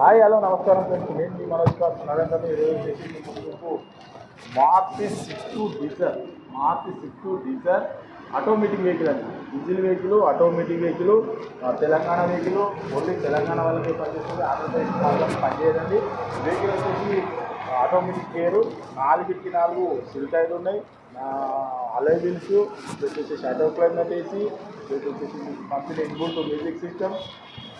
Hi hello నమస్కారం friends. నేను మీ మనోజ్ కాస్ నరేంద్ర ఈరోజు మీకు Maruti six diesel Maruti six diesel automatic vehicle అండి. Diesel vehicle automatic vehicle Telangana vehicle only Telangana వాళ్ళకి పనిచేస్తుంది. ఆంధ్రప్రదేశ్ వాళ్ళకి పనిచేయదండి. వెహికల్ వచ్చేసి ఆటోమేటిక్ గేరు నాలుగుకి నాలుగు సిల్ ఉన్నాయి. అలై వీల్స్ వచ్చేసి షాడో క్లైమేట్ ఏసీ వచ్చేసి complete inbuilt music system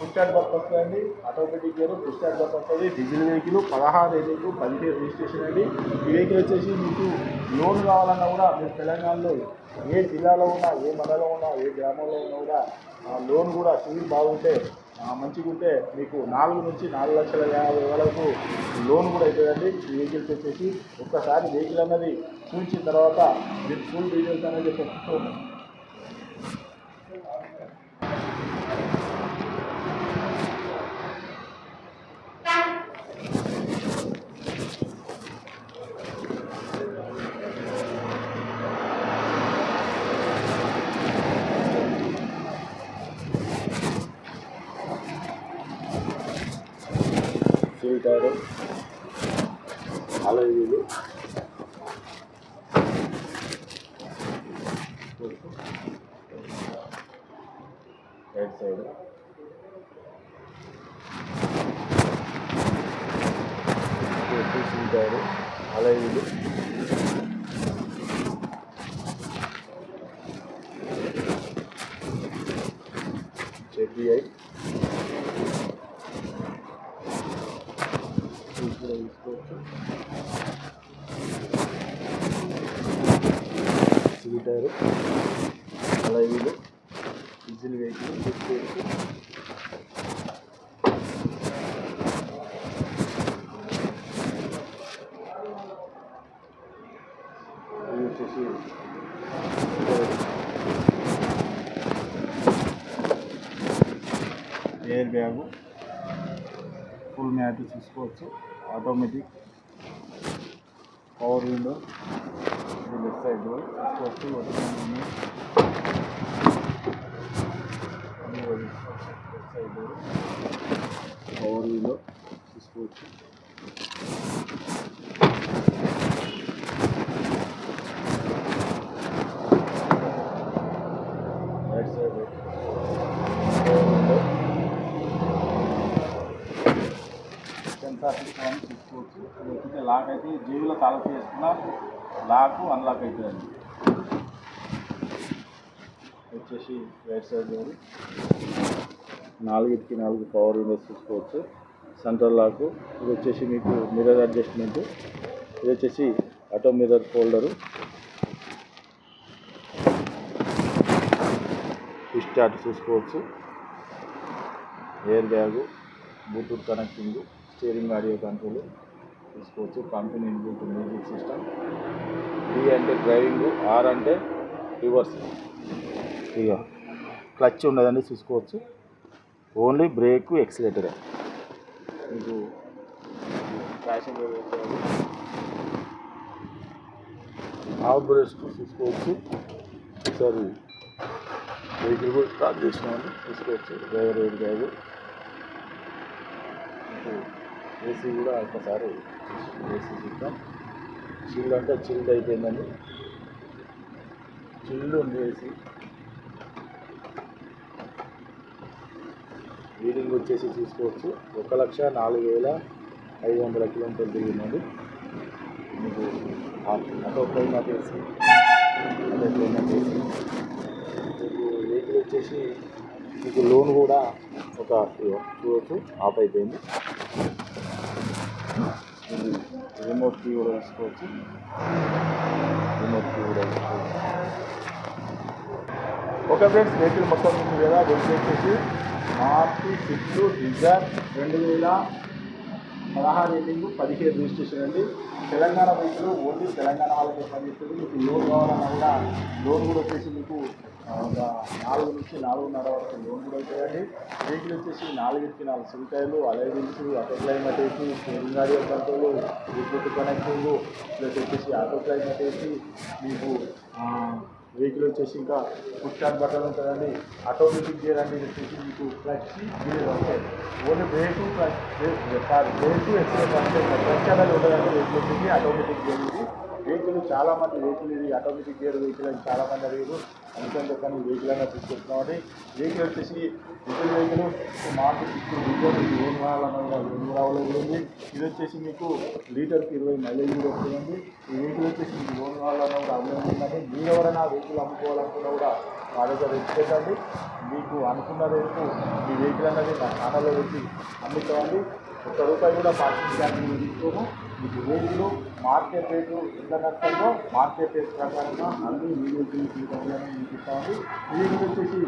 push start bus వస్తుందండి. Automatic gear food start bus వస్తుంది. డీజిల్ వెహికల్ పదహారు రేటింగ్ పదిహేను రిజిస్ట్రేషన్ అండి. ఈ వెహికల్ వచ్చేసి మీకు లోన్ కావాలన్నా కూడా మీరు తెలంగాణలో ఏ జిల్లాలో ఉన్నా ఏ మండలంలో ఉన్నా ఏ గ్రామంలో ఉన్నా కూడా లోన్ కూడా సివిల్ బాగుంటే మంచిగా ఉంటే మీకు నాలుగు నుంచి నాలుగు లక్షల యాభై వరకు లోన్ కూడా అవుతుందండి ఈ వెహికల్స్ వచ్చేసి ఒక్కసారి వెహికల్ అన్నది చూసిన తర్వాత మీరు ఫుల్ డీటెయిల్స్ అనేది చెప్తూ తిరుగుతారు టైరు వీళ్ళు రైట్ సైడ్ తిరుగుతారు టైరు వీళ్ళు వీలు జెడ్బిఐ కూడా తీసుకోవచ్చు సిల్ టైరు అలై వీలు డీజిల్ వెహికల్ తీసుకోవచ్చు. వచ్చేసి ఎయిర్ బ్యాగు ఫుల్ మ్యాట్ చూసుకోవచ్చు ఆటోమేటిక్ పవర్ విండో ఇది లెఫ్ట్ సైడ్ డోర్ చూసుకోవచ్చు లెఫ్ట్ సైడ్ పవర్ విండో తీసుకోవచ్చు right side power window sensor system తీసుకోవచ్చు ఇది లాక్ అయితే జేబులో తాళం చేసుకున్న లాక్ అన్లాక్ అవుతుందండి వచ్చేసి రైట్ సైడ్ డోర్ నాలుగిటికి నాలుగు పవర్ విండోస్ చూసుకోవచ్చు సెంట్రల్ లాక్ ఇది వచ్చేసి మీకు మిర్రర్ అడ్జస్ట్మెంట్ ఇది వచ్చేసి ఆటో మిర్రర్ ఫోల్డరు స్టార్ట్ చూసుకోవచ్చు air bag Bluetooth connecting steering audio control తీసుకోవచ్చు company inbuilt music system. D అంటే డ్రైవింగ్ ఆర్ అంటే రివర్స్. ఇక క్లచ్ ఉండదండి చూసుకోవచ్చు. ఓన్లీ బ్రేక్ ఎక్సిలేటరే మీకు ప్యాసింజర్ హాఫ్ బ్రేస్ట్ చూసుకోవచ్చు ఒకసారి వెహికల్ కూడా స్టార్ట్ చేసినామని చూసుకోవచ్చు డ్రైవర్ ఎయిర్ బ్యాగు ఏసీ కూడా ఒకసారి ఏసీ చూద్దాం. చిల్డ్ అంటే చిల్డ్ అయిపోయిందండి చిల్డ్ ఉంది ఏసీ. రీడింగ్ వచ్చేసి చూసుకోవచ్చు. ఒక లక్ష నాలుగు వేల ఐదు వందల కిలోమీటర్లు తిరిగినది మీకు అటో క్లైమేట్ ఏసీ. మీకు వెహికల్ వచ్చేసి మీకు లోన్ కూడా ఒక చూడవచ్చు ఆఫ్ అయిపోయింది. రిమోట్ కీ కూడా తీసుకోవచ్చు. రిమోట్ కీ కూడా తీసుకోవచ్చు. ఓకే ఫ్రెండ్స్ వెహికల్ మొత్తం ఉంది కదా వెహికల్ వచ్చేసి మార్చి సిక్స్ డిజైర్ రెండు వేల పదహారు రేటింగ్ పదిహేను రిజిస్ట్రేషన్ అండి. తెలంగాణ రైతులు ఓన్లీ తెలంగాణ వాళ్ళకి పనిచేస్తుంది మీకు లోన్ కావాలన్నా కూడా లోన్ కూడా వచ్చేసి మీకు ఒక నాలుగు నుంచి నాలుగున్నర వరకు లోన్ కూడా అవుతాయండి రేట్లు వచ్చేసి నాలుగింటికి నాలుగు సిల్కాయలు అలైవిల్స్ ఆటో క్లైమేట్ వేసి స్టీరింగ్ ఆడియో కంట్రోల్ విద్యుత్ కనెక్టింగ్ ప్లస్ వచ్చేసి ఆటో క్లైమేట్ వేసి మీకు వెహికల్ వచ్చేసి ఇంకా ఫుడ్ స్టార్ట్ బటన్ ఉంటుందండి. ఆటోమేటిక్ గేర్ అండి ఇది మీకు క్లచ్ గేర్ వస్తాయి only brake clutch sorry brake extra clutch అనేది ఉండదండి వెహికల్ వచ్చేసి ఆటోమేటిక్ గేర్ ఇది వెహికల్ చాలా మంది వెహికల్ ఇది ఆటోమేటిక్ గేర్ వెహికల్ అని చాలా మంది అడిగారు. అందుకని చెప్పని వెహికల్ అనేది తీసుకొస్తున్నామండి వెహికల్ వచ్చేసి డీజిల్ వెహికల్ మాకు ఇప్పుడు డీజిల్ ఏం కావాలన్నా కూడా ఏం రావాలి ఉంది ఇది వచ్చేసి మీకు లీటర్కి ఇరవై మైలేజ్ కూడా వస్తుందండి ఈ వెహికల్ వచ్చేసి మీకు లోన్ కావాలన్నా కూడా అవైలబుల్ ఉందండి మీరు ఎవరైనా వెహికల్ అమ్ముకోవాలనుకున్నా కూడా మా దగ్గర తెచ్చుకోండి మీకు అనుకున్న రేటు మీ వెహికల్ అనేది మా ఛానల్లో పెట్టి అమ్ముతామండి. ఒక్క రూపాయి కూడా పార్కింగ్ ఛార్జ్ తీసుకోము రేట్లు మార్కెట్ రేటు ఎంత నష్టంలో మార్కెట్ రేట్ ప్రకారంగా అన్ని వీడియో తీసుకోవాలని మీకు ఈ వెహికల్ వచ్చేసి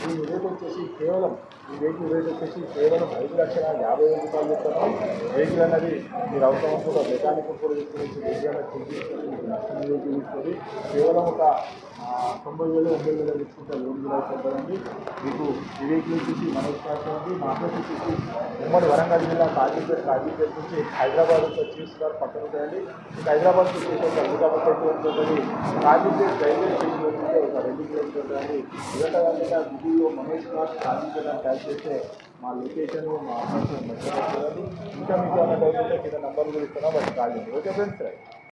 దీని రేట్ వచ్చేసి కేవలం ఈ వెహికల్ రేట్ వచ్చేసి కేవలం ఐదు లక్షల యాభై వేల రూపాయలు చెప్తున్నాం. వెహికల్ అన్నది మీరు అవసరం కూడా మెకానిక్ కూడా తీసుకుని వెహికల్ నష్టం తీసుకొని కేవలం ఒక తొంభై వేలు ఎనభై వేలు తీసుకుంటే లోన్ కూడా అయిపోతుందండి మీకు ఈ వెహికల్ వచ్చేసి మనోజ్ కార్ మా అడ్రస్ వచ్చేసి ఉమ్మడి వరంగల్ జిల్లా కాజీపేట కాజీపేట నుంచి హైదరాబాద్ హైదరాబాద్ చీఫ్ గారు పక్కన ఉంటాయండి ఇంకా హైదరాబాద్ వచ్చేసి ఒక హైదరాబాద్ ఉంటుంది కాజీపేట రైల్వే స్టేషన్ వచ్చి ఒక రెండు కిలోమీటర్లు ఉంటుంది ఇదంతా గూగుల్లో మహేష్ కార్ కాజీపేట అని చేస్తే మా లొకేషన్ మా అడ్రస్ మెసేజ్ ఇంకా మీకు ఏమైనా డౌట్ ఉంటే కింద నంబర్ కూడా ఇస్తున్నా వాటికి కాల్ చేయండి. Okay friends